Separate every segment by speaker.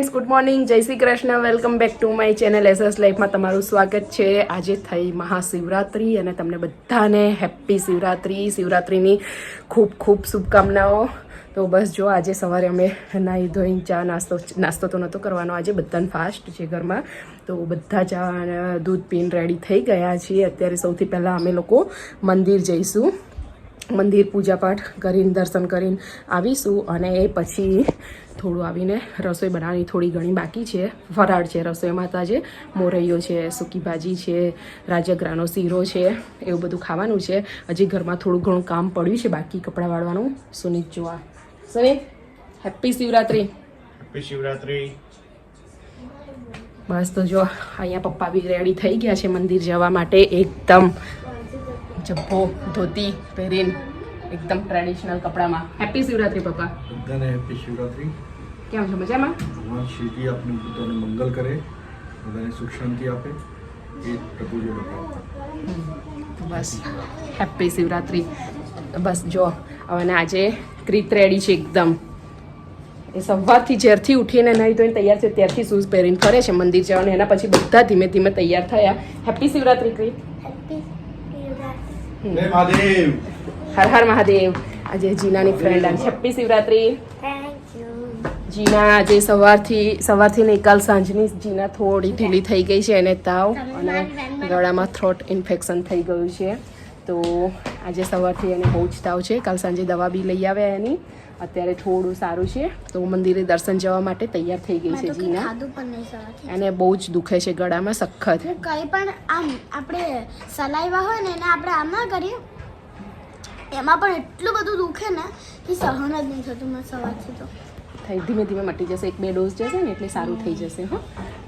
Speaker 1: Friends good morning Jai Shri Krishna welcome back to my channel S S લાઈફમાં તમારું સ્વાગત છે. આજે થઈ મહાશિવરાત્રિ અને તમને બધાને હેપ્પી શિવરાત્રિ. શિવરાત્રિની ખૂબ ખૂબ શુભકામનાઓ. તો બસ જો આજે સવારે અમે નાહી ધોઈને ચા નાસ્તો નાસ્તો તો નહોતો કરવાનો. આજે બધાને ફાસ્ટ છે ઘરમાં. તો બધા ચા દૂધ પીને રેડી થઈ ગયા છીએ. અત્યારે સૌથી પહેલાં અમે લોકો મંદિર જઈશું. મંદિર પૂજાપાઠ કરીને દર્શન કરીને આવીશું અને એ પછી થોડું આવીને રસોઈ બનાવવાની થોડી ઘણી બાકી છે. ફરાળ છે રસોઈમાં તાજે મોરૈયો છે સૂકી ભાજી છે રાજગરાનો શીરો છે એવું બધું ખાવાનું છે. હજી ઘરમાં થોડું ઘણું કામ પડ્યું છે બાકી કપડાં વાળવાનું. સુનિત જોવા સુનિત હેપ્પી શિવરાત્રી.
Speaker 2: હેપી શિવરાત્રી.
Speaker 1: બસ તો જો અહીંયા પપ્પા બી રેડી થઈ ગયા છે મંદિર જવા માટે એકદમ. જબ્બો ધોતી પહેરીને એકદમ ટ્રેડિશનલ કપડામાં. હેપ્પી શિવરાત્રી પપ્પા.
Speaker 2: બધાને હેપી શિવરાત્રી.
Speaker 1: કેમ છો? મજામાં?
Speaker 2: ભગવાન શિવજી આપને બધાને મંગલ કરે બધાને સુખ શાંતિ આપે. એ પ્રભુજી
Speaker 1: બસ. હેપ્પી શિવરાત્રી. બસ જો હવે આજે ક્રીત રેડી છે એકદમ. એ સવારથી જ્યારથી ઉઠીને નહીં ધોઈને તૈયાર છે ત્યારથી શૂઝ પહેરીને ફરે છે મંદિર જવાનું. એના પછી બધા ધીમે ધીમે તૈયાર થયા. હેપ્પી શિવરાત્રી ક્રીત
Speaker 2: જય મહાદેવ.
Speaker 1: હર હર મહાદેવ. આજે જીનાની ફ્રેન્ડ અને હેપ્પી શિવરાત્રી. જીના આજે સવારથી સવારથી નહીં કાલ સાંજની જીના થોડી ઢીલી થઈ ગઈ છે એને તાવ અને ગળામાં થ્રોટ ઇન્ફેક્શન થઈ ગયું છે. તો આજે સવારથી એને બહુ જ તાવ છે. કાલ સાંજે દવા બી લઈ આવ્યા એની. અત્યારે થોડું સારું છે. તો મંદિરે દર્શન જવા માટે તૈયાર થઈ ગઈ છે જીના એને બહુ જ દુખે છે ગળામાં સખત.
Speaker 3: કંઈ પણ આમ આપણે સલાઈવા હોય ને એને આપણે આમ ના કરીએ. એમાં પણ એટલું બધું દુખે ને કે સહન જ નહીં થતું મને સવારથી તો.
Speaker 1: થઈ ધીમે ધીમે મટી જશે. એક બે ડોઝ જશે ને એટલે સારું થઈ જશે હા.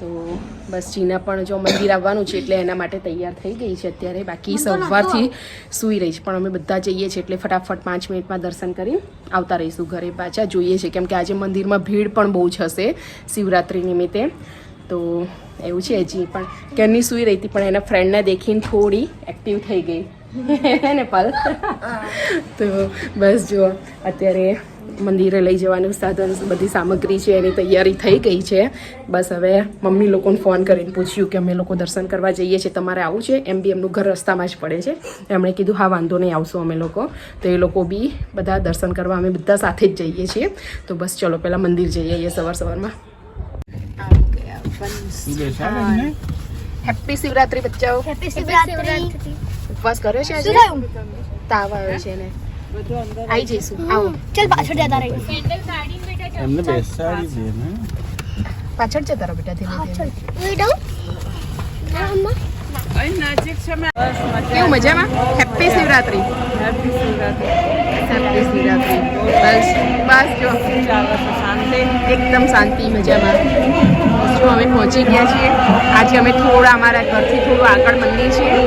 Speaker 1: તો બસ ચીના પણ જો મંદિર આવવાનું છે એટલે એના માટે તૈયાર થઈ ગઈ છે અત્યારે. બાકી સવારથી સૂઈ રહી છે. પણ અમે બધા જઈએ છીએ એટલે ફટાફટ પાંચ મિનિટમાં દર્શન કરી આવતા રહીશું ઘરે પાછા. જોઈએ છે કેમ કે આજે મંદિરમાં ભીડ પણ બહુ જ હશે શિવરાત્રિ નિમિત્તે. તો એવું છે હજી પણ કેમની સૂઈ રહી હતી પણ એના ફ્રેન્ડને દેખીને થોડી એક્ટિવ થઈ ગઈ. ને પલ? તો બસ જો અત્યારે મંદિરે લઈ જવાનું સાધન બધી સામગ્રી છે એની તૈયારી થઈ ગઈ છે. બસ હવે મમ્મી લોકોને ફોન કરીને પૂછ્યું કે અમે લોકો દર્શન કરવા જઈએ છીએ તમારે આવું છે? એમ બી એમનું ઘર રસ્તામાં જ પડે છે. એમણે કીધું હા વાંધો નહીં આવશું અમે લોકો. તો એ લોકો બી બધા દર્શન કરવા અમે બધા સાથે જ જઈએ છીએ. તો બસ ચલો પહેલાં મંદિર જઈએ છીએ સવાર સવારમાં. હેપ્પી શિવરાત્રી બચ્ચાઓ.
Speaker 3: હેપી શિવરાત્રી.
Speaker 1: ઉપવાસ કર્યો છે તાવ આવ્યો છે ને આવી જઈશું. આવો.
Speaker 3: ચાલ પાછળ જતા રહી.
Speaker 2: એમને બેસાડી દે ને.
Speaker 1: પાછળ જતા રહો બેટા ધીમે
Speaker 3: પાછળ
Speaker 1: ધીમે
Speaker 3: ઉઈ દઉં હા,
Speaker 1: કેવું મજામાં? હેપ્પી શિવરાત્રી. હેપ્પી શિવરાત્રી. બસ બસ જો. એકદમ શાંતિ મજામાં. જો અમે પહોંચી ગયા છીએ. આજે અમે થોડા અમારા ઘરથી થોડું આગળ મંદિર છીએ.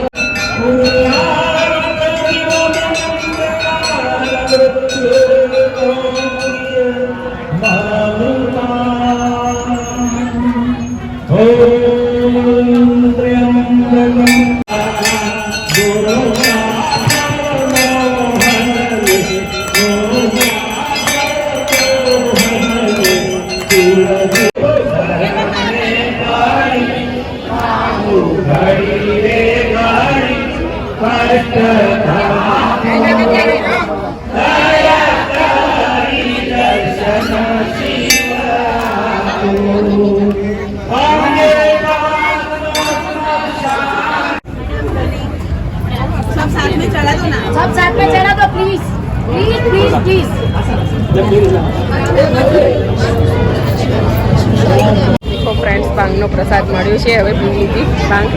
Speaker 3: सब साथ में चला दो प्लीज प्लीज प्लीज प्लीज
Speaker 1: દેખો ફ્રેન્ડ્સ ભાંગનો પ્રસાદ મળ્યો છે હવે પી લીધી ભાંગ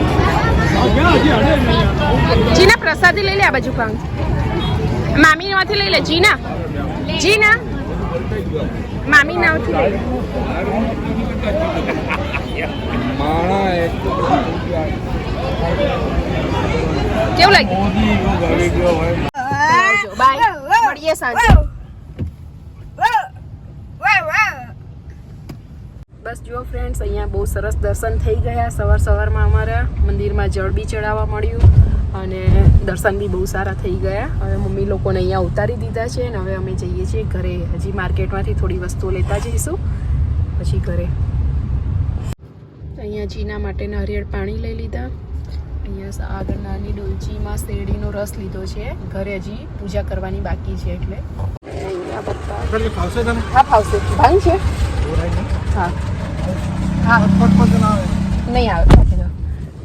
Speaker 1: જીના પ્રસાદી લઈ લે આ બાજુ ભાંગ મામી માંથી લઈ લે જીના જીના મામી નાવથી લઈ લે કેવું લાગ્યું? મળીએ સાંજે બસ જુઓ ફ્રેન્ડ્સ અહીંયા બહુ સરસ દર્શન થઈ ગયા. સવાર સવારમાં અમારા મંદિરમાં જળ બી ચડાવવા મળ્યું અને દર્શન બી બહુ સારા થઈ ગયા. હવે મમ્મી લોકોને અહીંયા ઉતારી દીધા છે અને હવે અમે જઈએ છીએ ઘરે. હજી માર્કેટમાંથી થોડી વસ્તુઓ લેતા જઈશું, પછી ઘરે. અહીંયા જીના માટે નારિયેળ પાણી લઈ લીધા. અહીંયા આગળ નાની ડોલચીમાં શેરડીનો રસ લીધો છે. ઘરે હજી પૂજા કરવાની બાકી છે એટલે. હા ફાવશે. ભાઈ છે? હા. હા. નહીં આવે.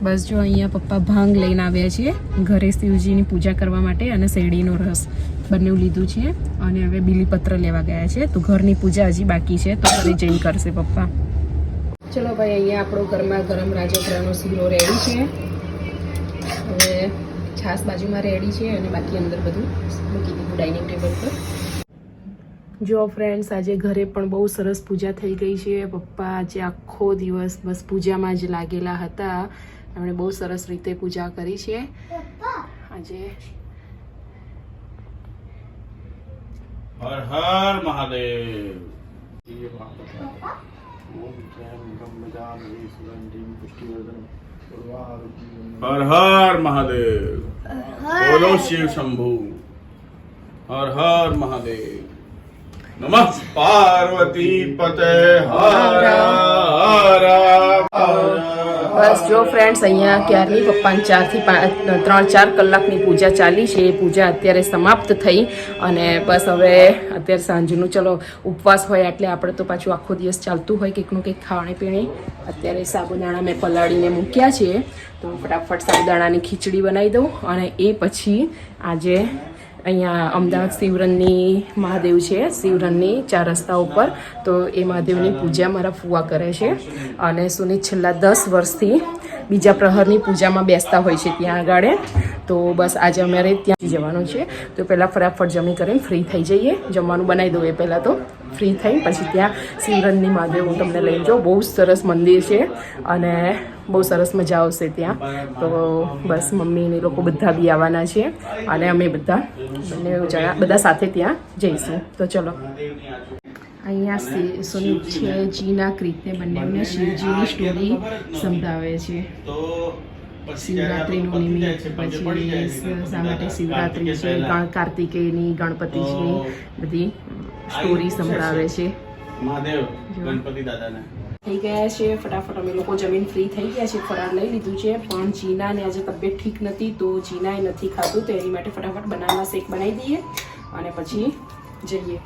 Speaker 1: બસ જો અહીંયા પપ્પા ભાંગ લઈને આવ્યા છે ઘરે શિવજીની પૂજા કરવા માટે અને શેરડીનો રસ બંને લીધું છે અને હવે બીલીપત્ર લેવા ગયા છે. તો ઘરની પૂજા હજી બાકી છે. તો ઘરે જઈને કરશે પપ્પા. ચલો ભાઈ અહીંયા આપણો ઘરમાં ગરમ રાજગરાનો શીરો રેડી છે. છાસ બાજુમાં રેડી છે અને બાકી અંદર બધું મૂકી દીધું ડાઇનિંગ ટેબલ પર. જો ફ્રેન્ડ્સ આજે ઘરે પણ બહુ સરસ પૂજા થઈ ગઈ છે. પપ્પા આજે આખો દિવસ બસ પૂજામાં જ લાગેલા હતા. એમણે બહુ સરસ રીતે પૂજા કરી છે. આજે
Speaker 4: હર હર મહાદેવ. હર હર મહાદેવ બોલો શિવ શંભુ હર હર મહાદેવ નમઃ પાર્વતી પતે હર હર હર
Speaker 1: બસ જો ફ્રેન્ડ્સ અહીંયા ક્યારની પપ્પાની ચારથી ત્રણ, ચાર કલાકની પૂજા ચાલી છે. એ પૂજા અત્યારે સમાપ્ત થઈ અને બસ હવે અત્યારે સાંજનું, ચલો, ઉપવાસ હોય એટલે આપણે તો પાછું આખો દિવસ ચાલતું હોય, કંઈકનું કંઈક ખાણી પીણી. અત્યારે સાબુદાણા મેં પલાળીને મૂક્યા છે. તો ફટાફટ સાબુદાણાની ખીચડી બનાવી દઉં અને એ પછી આજે અહીંયા અમદાવાદ શિવરનની મહાદેવ છે શિવરનની ચાર રસ્તા ઉપર. તો એ મહાદેવની પૂજા મારા ફુવા કરે છે. અને સુનિત છેલ્લા દસ વર્ષથી બીજા પ્રહરની પૂજામાં બેસતા હોય છે ત્યાં આગળ તો બસ આજે અમારે ત્યાં જવાનું છે. તો પહેલાં ફટાફટ જમી કરીને ફ્રી થઈ જઈએ. જમવાનું બનાવી દઉં એ પહેલાં તો. ફ્રી થઈ પછી ત્યાં શિવરનની મહાદેવ હું તમને લઈ જાઉં. બહુ જ સરસ મંદિર છે. અને બહુ સરસ મજા આવશે ત્યાં. તો બસ મમ્મી એ લોકો બધા બી આવવાના છે અને અમે બધા. બંને જણા બધા સાથે ત્યાં જઈશું. તો ચલો. અહીંયા સુનિત છે, જીના રીતે બંનેને શિવજીની સ્ટોરી સમજાવે છે. શિવરાત્રિનું નિમિત્ત પછી શા માટે શિવરાત્રી છે કાર્તિકેયની, ગણપતિજીની બધી સ્ટોરી સંભળાવે છે.
Speaker 4: મહાદેવ, ગણપતિ દાદાને.
Speaker 1: થઈ ગયા છે. ફટાફટ અમે લોકો જમીન ફ્રી થઈ ગયા છે. ફરાળ લઈ લીધું છે. પણ જીનાને આજે તબિયત ઠીક નથી તો જીનાએ નથી ખાધું તો એની માટે ફટાફટ બનાવવા શેક બનાવી દઈએ અને પછી જઈએ.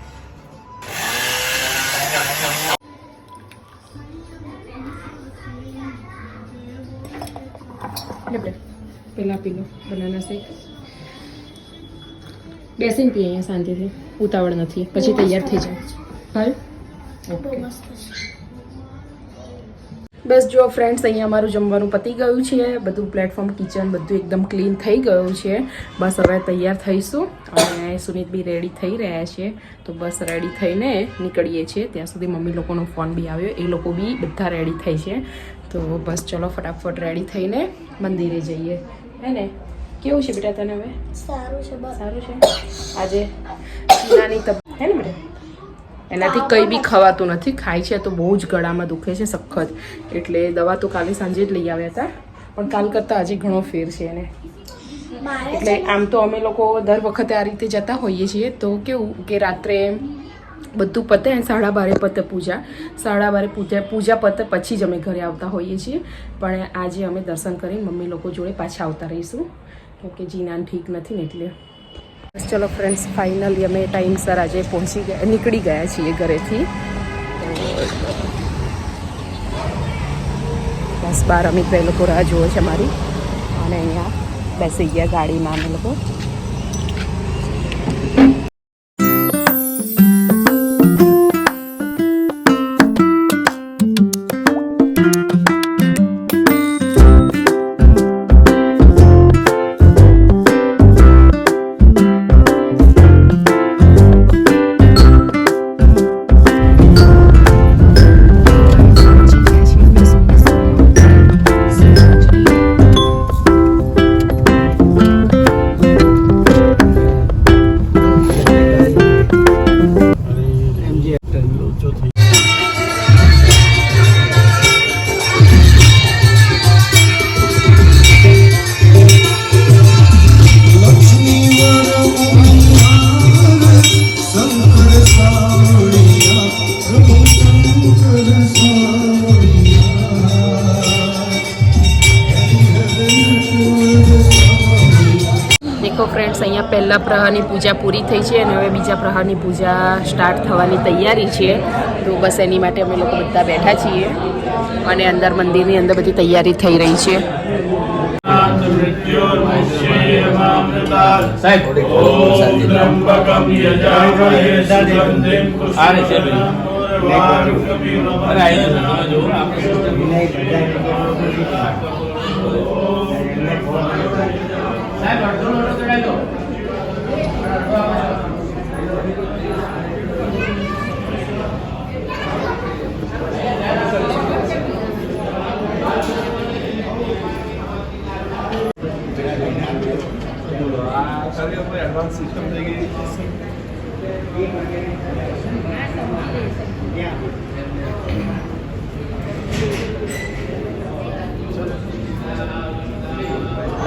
Speaker 1: પેલા પીલો બનાના શેક બેસીને પીએ અહીંયા શાંતિથી. ઉતાવળ નથી. પછી તૈયાર થઈ જાય.
Speaker 3: હા છે.
Speaker 1: બસ જો ફ્રેન્ડ્સ અહીંયા અમારું જમવાનું પતી ગયું છે. બધું પ્લેટફોર્મ કિચન બધું એકદમ ક્લીન થઈ ગયું છે. બસ હવે તૈયાર થઈશું અને સુનિત બી રેડી થઈ રહ્યા છે. તો બસ રેડી થઈને નીકળીએ છીએ. ત્યાં સુધી મમ્મી લોકોનો ફોન બી આવ્યો. એ લોકો બી બધા રેડી થઈ છે. તો બસ ચલો ફટાફટ રેડી થઈને મંદિરે જઈએ. હે ને? કેવું છે બેટા તને હવે?
Speaker 3: સારું છે બસ.
Speaker 1: સારું છે? આજે નાની એનાથી કંઈ બી ખવાતું નથી. ખાય છે તો બહુ જ ગળામાં દુખે છે સખત. એટલે દવા તો કાલે સાંજે જ લઈ આવ્યા હતા. પણ કાલ કરતાં આજે ઘણો ફેર છે એને. એટલે આમ તો અમે લોકો દર વખતે આ રીતે જતા હોઈએ છીએ. તો કેવું કે રાત્રે બધું પતે અને સાડા બારે પતે પૂજા. સાડા બારે પૂજા પૂજા પતે પછી જ અમે ઘરે આવતા હોઈએ છીએ. પણ આજે અમે દર્શન કરીને મમ્મી લોકો જોડે પાછા આવતા રહીશું. કેમકે જીનાન ઠીક નથી ને એટલે. ચલો ફ્રેન્ડ્સ ફાઇનલી અમે ટાઈમસર આજે પહોંચી ગયા, નીકળી ગયા છીએ ઘરેથી. બસ બાર અમે પહેલો રાહ જુએ છે મારી અને અહીંયા બેસી ગયા ગાડીમાં અમે લોકો. પહેલા પ્રહારની પૂજા પૂરી થઈ છે અને હવે બીજા પ્રહારની પૂજા સ્ટાર્ટ થવાની તૈયારી છે. તો બસ એની માટે અમે લોકો બધા બેઠા છીએ અને અંદર મંદિરની અંદર બધી તૈયારી થઈ રહી છે.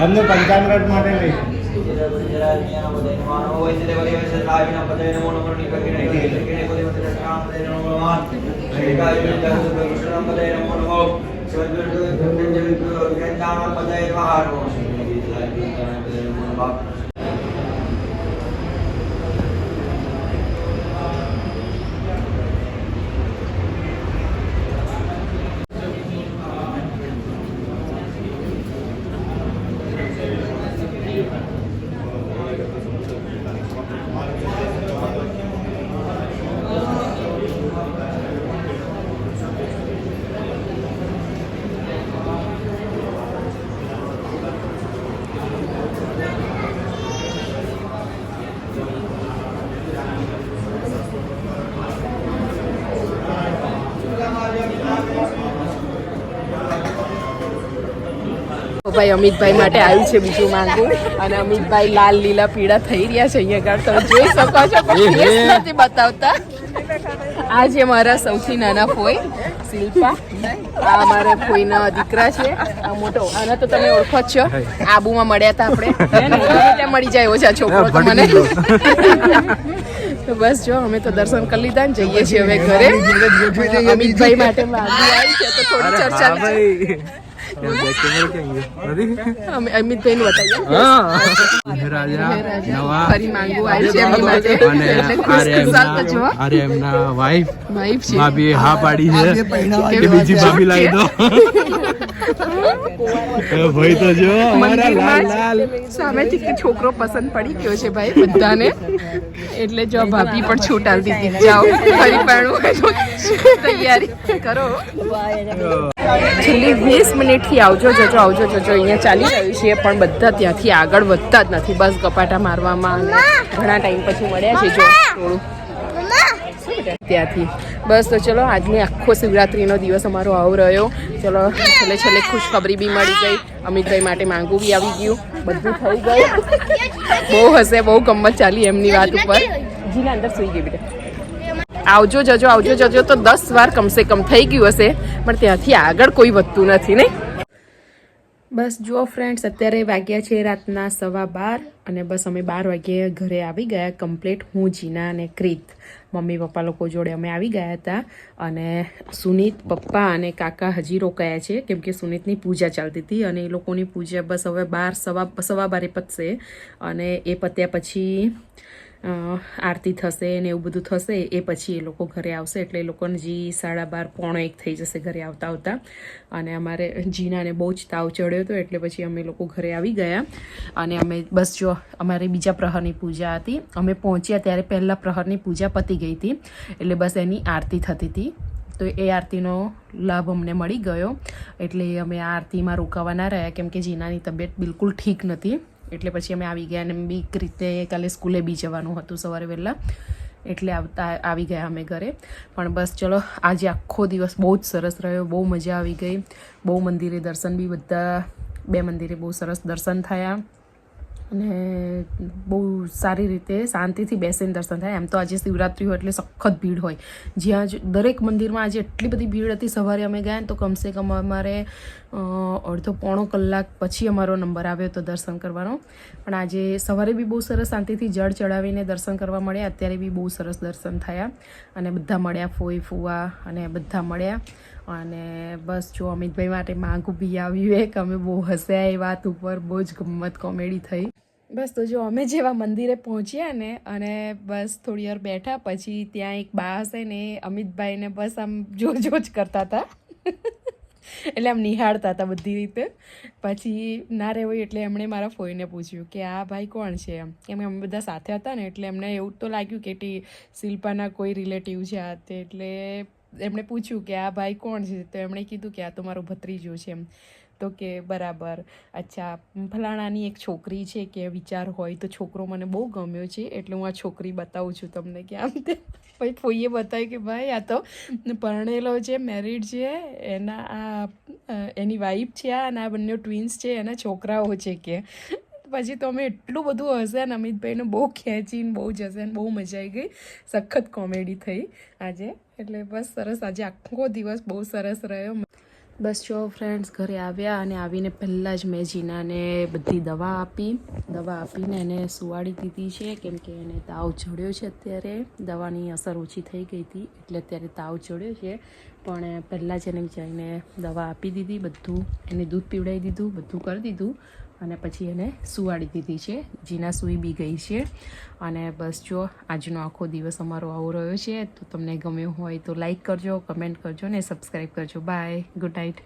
Speaker 5: એમને પંચામૃત માટે નહીં
Speaker 6: Thank
Speaker 1: તો ભાઈ અમિતભાઈ માટે આવ્યું છે બીજું માંગુ. અને અમિતભાઈ લાલ લીલા પીળા થઈ રહ્યા છે અહીંયા આગળ. તમે જોઈ શકો છો પણ નથી બતાવતા. આ છે મારા સૌથી નાના ફોઈ શિલ્પા. આ મારા ફોઈના દીકરા છે આ મોટો. આને તો તમે ઓળખો જ છો. આબુમાં મળ્યા હતા આપણે. મળી જાય ઓછા છોકરો તો મને. તો બસ જો અમે તો દર્શન કરી લીધા ને જઈએ છીએ હવે ઘરે. અમિતભાઈ માટે આવી છે તો થોડી ચર્ચા અમિતભાઈ નું બતાવીએ.
Speaker 5: રાજા
Speaker 1: ફરી માંગુ આવી છે એમની માટે. એટલે ખુશ
Speaker 5: આરે
Speaker 1: ખુશાલ તો
Speaker 5: એમના
Speaker 1: જો
Speaker 5: આરે એમના વાઈફ
Speaker 1: વાઈફ છે.
Speaker 5: ભાભી હા પાડી છે. કે બીજી ભાભી લાવી દો. ભાઈ તો જો અમારા લાલ લાલ.
Speaker 1: સામેથી છોકરો પસંદ પડી ગયો છે ભાઈ બધાને. એટલે જો ભાભી પણ છૂટ આલતી હતી જાઓ ફરી પાડું. તૈયારી કરો. છેલ્લી વીસ મિનિટથી આવજો જજો આવજો જજો. અહીંયા ચાલી રહ્યું છે પણ બધા ત્યાંથી આગળ વધતા જ નથી. બસ કપાટા મારવામાં ઘણા ટાઈમ પછી મળ્યા છે જો થોડું ત્યાંથી? બસ તો ચલો આજની આખો શિવરાત્રીનો દિવસ અમારો આવો રહ્યો. ચલો છેલ્લે છેલ્લે ખુશખબરી બી મળી ગઈ. અમિતભાઈ માટે માંગુ બી આવી ગયું. બધું થઈ ગયું. બહુ હશે બહુ ગમત ચાલી એમની વાત ઉપર. જીના અંદર સુઈ ગઈ બેટા. આવજો જજો આવજો જજો. તો દસ વાર કમસે કમ થઈ ગયું હશે પણ ત્યાંથી આગળ કોઈ વધતું નથી નહીં? બસ જુઓ ફ્રેન્ડ્સ અત્યારે વાગ્યા છે રાતના સવા બાર અને બસ અમે બાર વાગ્યે ઘરે આવી ગયા કમ્પ્લીટ હું, જીના અને ક્રીત. મમ્મી, પપ્પા લોકો જોડે અમે આવી ગયા હતા અને સુનીત, પપ્પા અને કાકા હજી રોકાયા છે, કેમ કે સુનીતની પૂજા ચાલતી હતી અને એ લોકોની પૂજા બસ હવે બાર, સવા સવા બારે પતશે અને એ પત્યા પછી આરતી થશે ને એવું બધું થશે, એ પછી એ લોકો ઘરે આવશે એટલે એ લોકોને જી સાડા બાર પોણો એક થઈ જશે ઘરે આવતા આવતા. અને અમારે જીનાને બહુ જ તાવ ચડ્યો હતો એટલે પછી અમે લોકો ઘરે આવી ગયા. અને અમે બસ જો અમારી બીજા પ્રહરની પૂજા હતી. અમે પહોંચ્યા ત્યારે પહેલાં પ્રહરની પૂજા પતી ગઈ હતી. એટલે બસ એની આરતી થતી હતી. તો એ આરતીનો લાભ અમને મળી ગયો. એટલે અમે આ આરતીમાં રોકાવા ના રહ્યા, કેમ કે જીનાની તબિયત બિલકુલ ઠીક નથી. એટલે પછી અમે આવી ગયા અને બીક રીતે કાલે સ્કૂલે બી જવાનું હતું સવારે વહેલા. એટલે આવતા, આવી ગયા અમે ઘરે. પણ બસ ચલો, આજે આખો દિવસ બહુ જ સરસ રહ્યો, બહુ મજા આવી ગઈ. બહુ મંદિરે દર્શન બી બધા, બે મંદિરે બહુ સરસ દર્શન થયા. અને બહુ સારી રીતે શાંતિથી બેસીને દર્શન થાય. એમ તો આજે શિવરાત્રી હોય એટલે સખત ભીડ હોય. જ્યાં દરેક મંદિરમાં આજે એટલી બધી ભીડ હતી, સવારે અમે ગયા તો કમસે કમ અમારે અડધો પોણો કલાક પછી અમારો નંબર આવ્યો હતો દર્શન કરવાનો. પણ આજે સવારે બી બહુ સરસ શાંતિથી જળ ચડાવીને દર્શન કરવા મળ્યા. અત્યારે બી બહુ સરસ દર્શન થયા. અને બધા મળ્યા, ફોઈ, ફુવા અને બધા મળ્યા. અને બસ જો અમિતભાઈ માટે માંગું બી આવ્યું એક અમે બહુ હસ્યા એ વાત ઉપર, બહુ જ ગમત કોમેડી થઈ. બસ તો જો અમે જેવા મંદિરે પહોંચ્યા ને, અને બસ થોડી વાર બેઠા પછી ત્યાં એક બા હશે ને અમિતભાઈને બસ આમ જો જો કરતા હતા એટલે આમ નિહાળતા હતા બધી રીતે. પછી ના રહેવાય એટલે એમણે મારા ફોઈને પૂછ્યું કે, આ ભાઈ કોણ છે? એમ. કેમ અમે બધા સાથે હતા ને, એટલે એમને એવું તો લાગ્યું કે શિલ્પાના કોઈ રિલેટિવ છે આ તે. એટલે એમણે પૂછ્યું કે આ ભાઈ કોણ છે? તો એમણે કીધું કે આ તો મારો ભત્રીજો છે એમ. તો કે બરાબર. અચ્છા, ફલાણાની એક છોકરી છે કે વિચાર હોય તો છોકરો મને બહુ ગમ્યો છે, એટલે હું આ છોકરી બતાવું છું તમને કે આમ તે પછી ફોઈએ બતાવ્યું કે ભાઈ આ તો પરણેલો છે મેરિડ છે, એના આ એની વાઈફ છે આ અને આ બંને ટ્વિન્સ છે, એના છોકરાઓ છે કે. પછી તો અમે એટલું બધું હશે ને અમિતભાઈને બહુ ખેંચીને બહુ જ હશે ને બહુ મજા આવી ગઈ. સખત કોમેડી થઈ આજે. એટલે બસ સરસ આજે આખો દિવસ બહુ સરસ રહ્યો. બસ જો ફ્રેન્ડ્સ ઘરે આવ્યા અને આવીને પહેલાં જ મેં જીનાને બધી દવા આપી. દવા આપીને એને સુવાડી દીધી છે કેમ કે એને તાવ ચડ્યો છે અત્યારે. દવાની અસર ઓછી થઈ ગઈ હતી એટલે અત્યારે તાવ ચડ્યો છે. પણ પહેલાં જ એને જઈને દવા આપી દીધી, બધું. એને દૂધ પીવડાવી દીધું, બધું કરી દીધું. અને પછી એને સુવાડી દીધી છે. જીના સૂઈ બી ગઈ છે. અને બસ જો, આજનો આખો દિવસ અમારો આવો રહ્યો છે. તો તમને ગમ્યું હોય તો લાઈક કરજો કમેન્ટ કરજો ને સબસ્ક્રાઈબ કરજો. Bye good night